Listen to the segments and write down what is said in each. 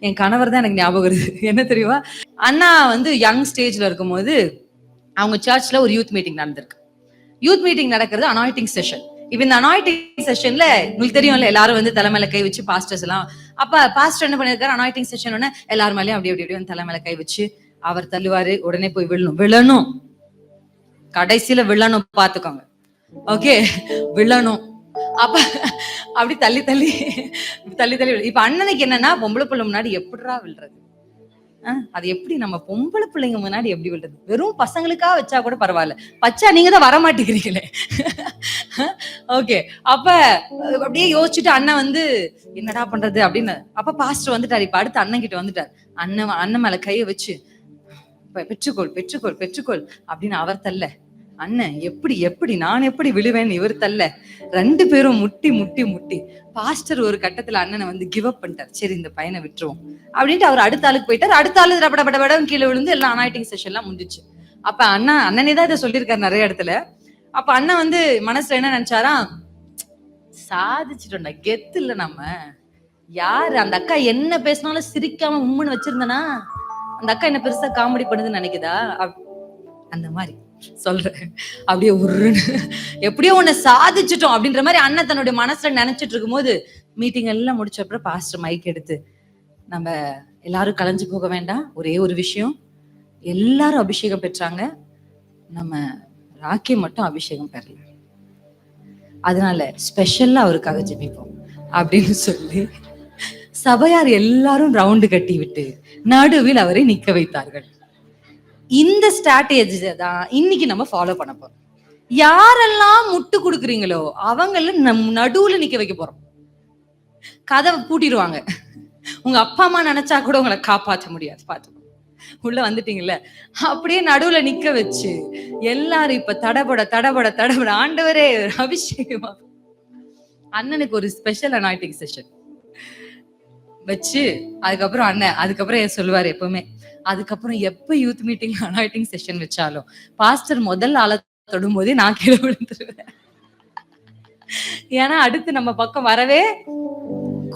என் கணவர் தான் எனக்கு ஞாபகம் வருது. என்ன தெரியுமா? அண்ணா வந்து யங் ஸ்டேஜ்ல இருக்கும்போது அவங்க சர்ச்ல ஒரு யூத் மீட்டிங் நடந்திருக்கு. யூத் மீட்டிங் நடக்கிறது அனாயிட்டிங் செஷன் இப்ப இந்த அனாயிட்டிங் செஷன்ல உங்களுக்கு தெரியும்ல எல்லாரும் வந்து தலைமையில கை வச்சு பாஸ்டர்ஸ் எல்லாம். அப்ப பாஸ்டர் என்ன பண்ணிருக்காரு அனாயிட்டிங் செஷன் உடனே எல்லாரும் மேலேயும் அப்படி அப்படி அப்படி வந்து தலைமையில கை வச்சு அவர் தள்ளுவாரு உடனே போய் விழணும். விழணும். கடைசியில விழணும் பாத்துக்கோங்க. ஓகே விழணும். அப்ப அப்படி தள்ளி தள்ளி தள்ளி தள்ளி விழு. இப்ப அண்ணனுக்கு என்னன்னா பொம்பளை பிள்ளை முன்னாடி எப்படிடா விழுறது? அது எப்படி நம்ம பொம்பளை பிள்ளைங்க முன்னாடி எப்படி விழுறது? வெறும் பசங்களுக்கா வச்சா கூட பரவாயில்ல. பச்சா நீங்க தான் வர மாட்டேங்கிறீங்களே ஓகே அப்ப அப்படியே யோசிச்சுட்டு அண்ணன் வந்து என்னடா பண்றது அப்படின்னு அப்ப பாஸ்டர் வந்துட்டாரு. இப்ப அடுத்து அண்ணன் கிட்ட வந்துட்டார். அண்ணன் அண்ணன் மேல கையை வச்சு பெற்றுக்கோள் பெற்றுக்கோள் பெற்றுக்கோள் அப்படின்னு அவர் தள்ள. அண்ணன் எப்படி எப்படி நான் எப்படி விழுவேன் இவர் தல்ல ரெண்டு பேரும் முட்டி முட்டி முட்டி. பாஸ்டர் ஒரு கட்டத்துல அண்ணனை வந்து கிவ் அப் பண்ணிட்டார். சரி இந்த பையனை விட்டுருவோம். அப்படின்ட்டு அவர் அடுத்த ஆளுக்கு போயிட்டார். அடுத்த ஆளு ரபட பட படம் கீழே விழுந்து எல்லாம் அனாய்டிங் செஷன் எல்லாம் முடிஞ்சிச்சு. அப்ப அண்ணா அண்ணனே தான் இதை சொல்லியிருக்காரு நிறைய இடத்துல. அப்ப அண்ணன் வந்து மனசுல என்ன நினைச்சாரா? சாதிச்சிட்டோம்டா கெத்து இல்ல நம்ம. யாரு அந்த அக்கா என்ன பேசினாலும் சிரிக்காம உம்முன்னு வச்சிருந்தனா? அந்த அக்கா என்ன பெருசா காமெடி பண்ணுதுன்னு நினைக்குதா? அந்த மாதிரி. சொல்றேன் அப்படியே உருன்னு. எப்படியோ உன்னை சாதிச்சிட்டோம் அப்படின்ற மாதிரி அண்ணன் தன்னுடைய மனசுல நினைச்சிட்டு இருக்கும்போது மீட்டிங் எல்லாம் முடிச்ச அப்புறம் பாஸ்டர் மைக் எடுத்து நம்ம எல்லாரும் கலைஞ்சு போக வேண்டாம். ஒரே ஒரு விஷயம். எல்லாரும் அபிஷேகம் பெற்றாங்க. நம்ம ராக்கி மட்டும் அபிஷேகம் பெறல. அதனால ஸ்பெஷல்லா அவருக்காக ஜெபிப்போம். அப்படின்னு சொல்லி சபையார் எல்லாரும் ரவுண்டு கட்டி விட்டு நடுவில் அவரை நிக்க வைத்தார்கள். இந்த ஸ்ட்ராட்டஜி தான் இன்னைக்கு நம்ம ஃபாலோ பண்ண போறோம். யாரெல்லாம் முட்டு கொடுக்குறீங்களோ அவங்கள நம் நடுவுல நிக்க வைக்க போறோம். கதவை பூட்டிடுவாங்க. உங்க அப்பா அம்மா நினைச்சா கூட உங்களை காப்பாற்ற முடியாது பார்த்து உள்ள வந்துட்டீங்கல்ல? அப்படியே நடுவுல நிக்க வச்சு எல்லாரும் இப்ப தடபட தடபட தடபட ஆண்டவரே அபிஷேகமா. அண்ணனுக்கு ஒரு ஸ்பெஷல் அனாய்டிங் செஷன் வச்சு அதுக்கப்புறம் அண்ணன் அதுக்கப்புறம் ஏன் சொல்லுவார் எப்பவுமே? அதுக்கப்புறம் எப்ப யூத் மீட்டிங் அனாய்டிங் செஷன் வச்சாலும் பாஸ்டர் முதல் ஆளை தொடும்போதே நான் கீழே விழுந்துருவேன். ஏன்னா அடுத்து நம்ம பக்கம் வரவே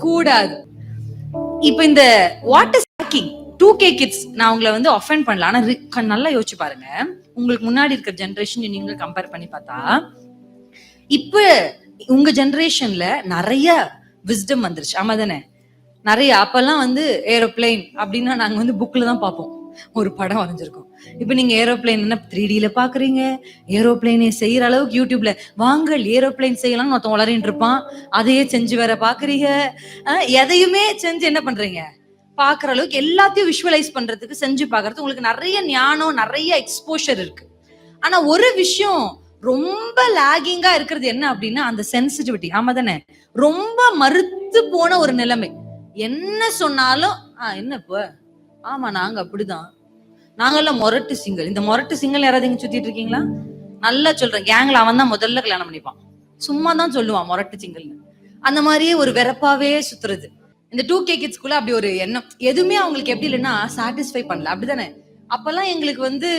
கூடாது. இப்ப இந்த what is hacking to K kids நான் உங்களை வந்து ஒஃபெண்ட் பண்ணல. ஆனா நல்லா யோசிச்சு பாருங்க. உங்களுக்கு முன்னாடி இருக்கிற ஜென்ரேஷன் நீங்க கம்பேர் பண்ணி பார்த்தா இப்ப உங்க ஜென்ரேஷன்ல நிறைய விஸ்டம் வந்துருச்சு. ஆமா தானே நிறைய அப்பெல்லாம் வந்து ஏரோப்ளேன் அப்படின்னா நாங்க வந்து புக்ல தான் பார்ப்போம். ஒரு படம் வரைஞ்சிருக்கோம். இப்ப நீங்க ஏரோப்ளேன் என்ன த்ரீ டில பாக்குறீங்க ஏரோப்ளேனை செய்யற அளவுக்கு யூடியூப்ல வாங்கள் ஏரோப்ளேன் செய்யலாம்னு ஒருத்தன் வளரின்னு இருப்பான். அதையே செஞ்சு வேற பாக்குறீங்க எதையுமே செஞ்சு என்ன பண்றீங்க? பாக்குற அளவுக்கு எல்லாத்தையும் விஷுவலைஸ் பண்றதுக்கு செஞ்சு பாக்குறது உங்களுக்கு நிறைய ஞானம் நிறைய எக்ஸ்போஷர் இருக்கு. ஆனா ஒரு விஷயம் ரொம்ப லாகிங்கா இருக்கிறது என்ன அப்படின்னா அந்த சென்சிட்டிவிட்டி ஆமா தானே ரொம்ப மறுத்து போன ஒரு நிலைமை. என்ன சொன்னாலும் ஆ என்ன இப்போ? ஆமா நாங்க அப்படிதான். நாங்கெல்லாம் மொரட்டு சிங்கல் இந்த மொரட்டு சிங்கல் யாராவது இங்க சுத்திட்டு இருக்கீங்களா? நல்லா சொல்றேன். கேங்ல அவன் தான் முதல்ல கல்யாணம் பண்ணிப்பான். சும்மா தான் சொல்லுவான் மொரட்டு சிங்கல்னு அந்த மாதிரியே ஒரு வெறப்பாவே சுத்துறது. இந்த டூ கே கிட்ஸ்குள்ள அப்படி ஒரு எண்ணம். எதுவுமே அவங்களுக்கு எப்படி இல்லைன்னா சாட்டிஸ்ஃபை பண்ணல. அப்படிதானே? அப்பெல்லாம் எங்களுக்கு வந்து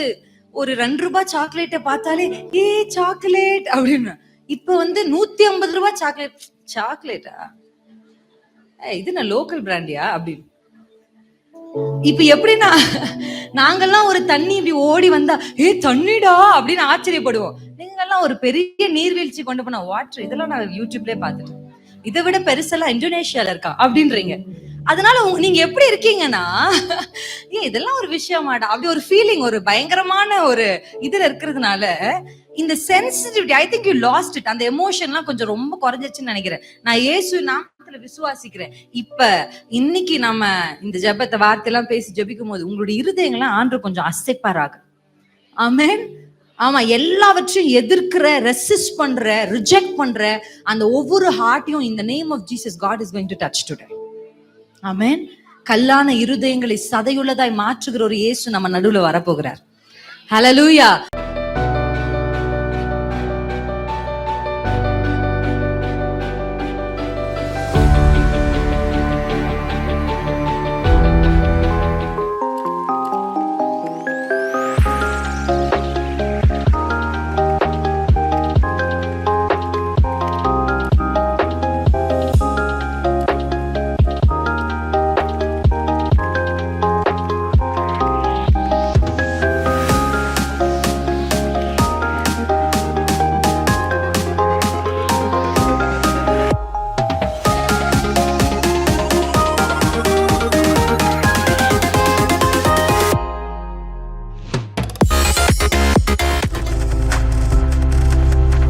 ஒரு ரெண்டு ரூபாய் சாக்லேட்டை பார்த்தாலே ஏ சாக்லேட் அப்படின்னு. இப்ப வந்து நூத்தி ஐம்பது ரூபாய் சாக்லேட் சாக்லேட்டா இது நான் லோக்கல் பிராண்டியா அப்படின்னு இப்ப எப்படின்னா நாங்கெல்லாம் ஒரு தண்ணி இப்படி ஓடி வந்தா ஏ தண்ணிடா அப்படின்னு ஆச்சரியப்படுவோம். நீங்கெல்லாம் ஒரு பெரிய நீர்வீழ்ச்சி கொண்டு போன வாட்டர் இதெல்லாம் நான் யூடியூப்லயே பாத்துட்டேன் இதை விட பெருசெல்லாம் இந்தோனேஷியால இருக்கா? அப்படின்றீங்க. அதனால நீங்க எப்படி இருக்கீங்கன்னா ஏன் இதெல்லாம் ஒரு விஷயமாடா. அப்படி ஒரு ஃபீலிங் ஒரு பயங்கரமான ஒரு இதுல இருக்கிறதுனால இந்த sensitivity I think you lost it அந்த எமோஷன்லாம் கொஞ்சம் ரொம்ப குறைஞ்சிச்சுன்னு நினைக்கிறேன். நான் இயேசு நாமத்துல விசுவாசிக்கிறேன். இப்ப இன்னைக்கு நம்ம இந்த ஜபத்தை வார்த்தையெல்லாம் பேசி ஜபிக்கும் போது உங்களுடைய இருதயங்கள்லாம் ஆண்டு கொஞ்சம் அசைப்பாராக. ஆமேன் ஆமா எல்லாவற்றையும் எதிர்க்கிற ரெசிஸ்ட் பண்ற ரிஜெக்ட் பண்ற அந்த ஒவ்வொரு ஹார்ட்டையும் இந்த name of Jesus God is going to touch today amen கல்லான இருதயங்களை சதையுள்ளதாய் மாற்றுகிற ஒரு இயேசு நம்ம நடுவுல வரப்போகிறார். ஹலலூயா